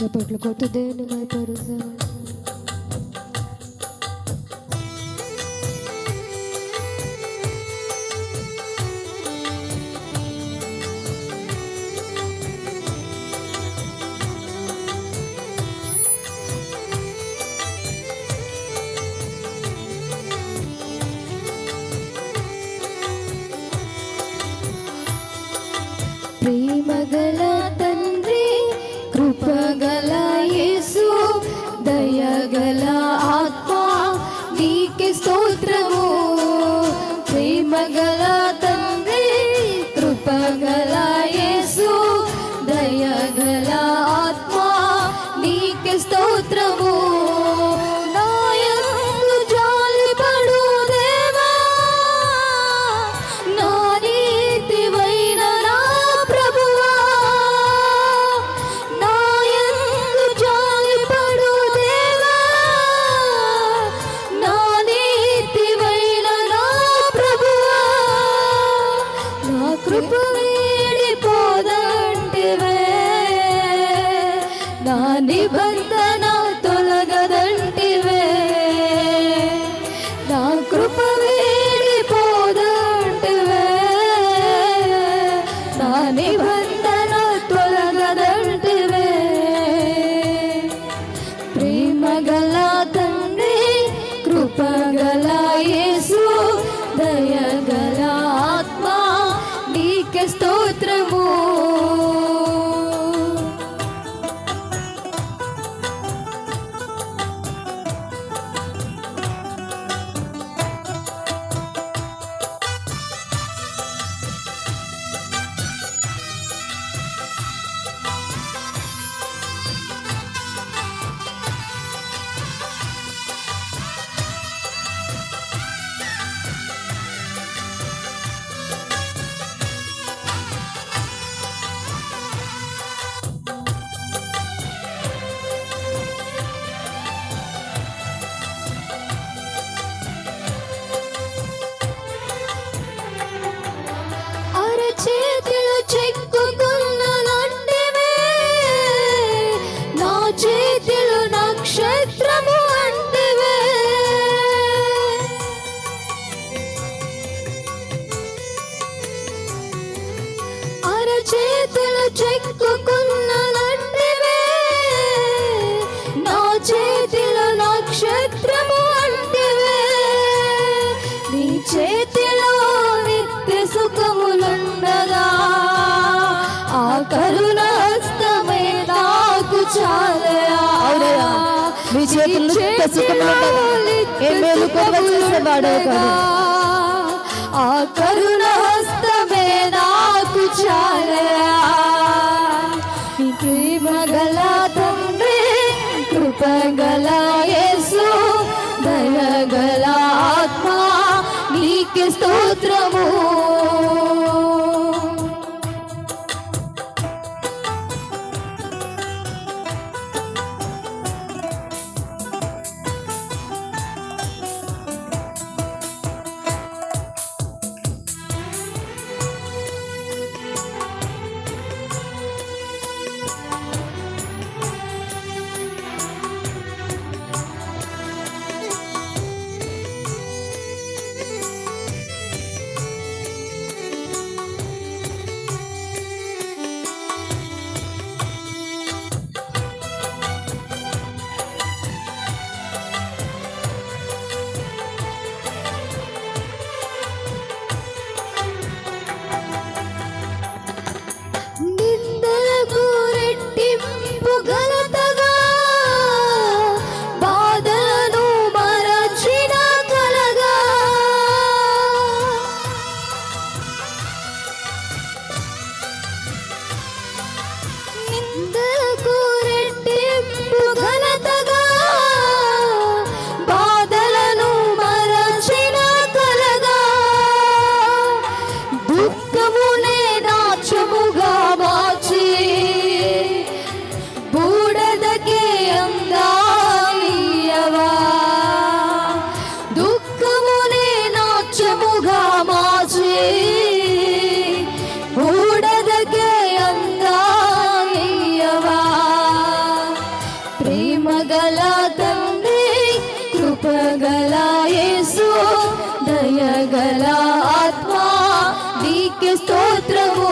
చప్పట్లు కొట్టు దేవుని మైపరుద్దాం ప్రేమగల తండ్రి నా కృప వీడిపోదంటివే నా నిబంధన అరచేతిలో చెక్కుకున్న నంటివే నా చేతిలో నక్షత్రము అంటివే. అరచేతిలో చెక్కుకున్న చేసేవాడవు కాదు. ఆ కరుణ హస్తమే నాకు చాలయా నీ ప్రేమ గల తండ్రి కృపగల యేసు దయగల ఆత్మ నీకే స్తోత్రము ಕೃಪಗಲ ತಂದೆ ಕೃಪಗಲ ಯೇಸು ದಯಗಲ ಆತ್ಮ ದೀಕ್ಕೆ ಸ್ತೋತ್ರವು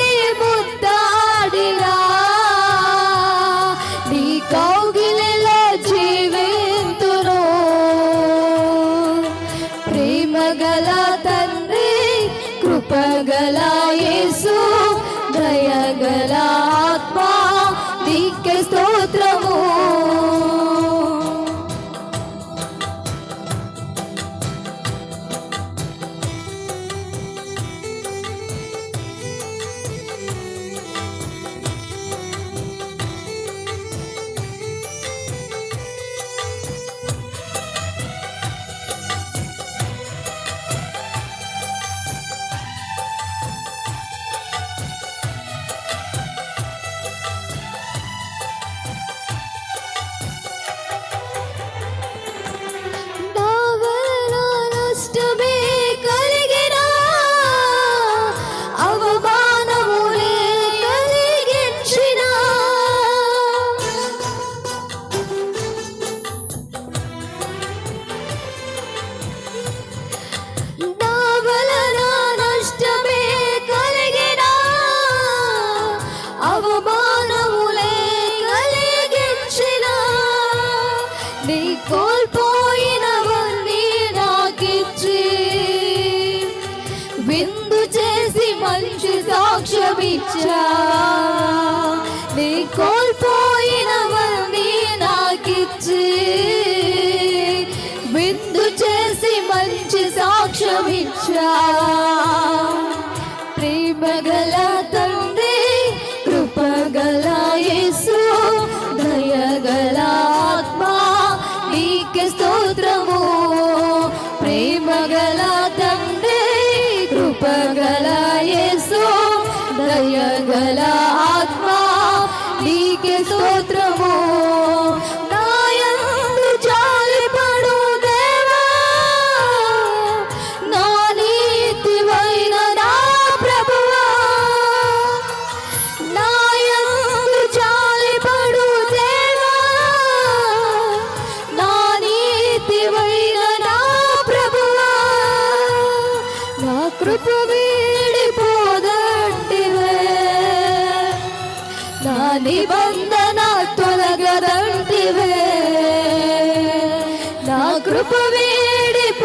ప్రేమగల తండ్రి కృపగల యేసు దయగల ఆత్మ దిక్కే స్తోత్రము. నీ కోల్పోయినవన్నీ నాకిచ్చి విందు చేసి మంచి సాక్ష్యమిచ్చా. నీ కోల్పోయినవన్నీ నాకిచ్చి విందు చేసి మంచి సాక్ష్యమిచ్చా. ప్రేమగల దయగల నా నిబంధన తొలగదంటివే. నా కృప వీడిపోదంటివే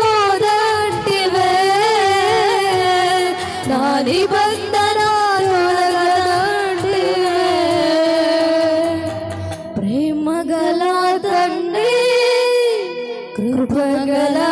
నా నిబంధన తొలగదంటివే. ప్రేమగల తండ్రి కృప గలా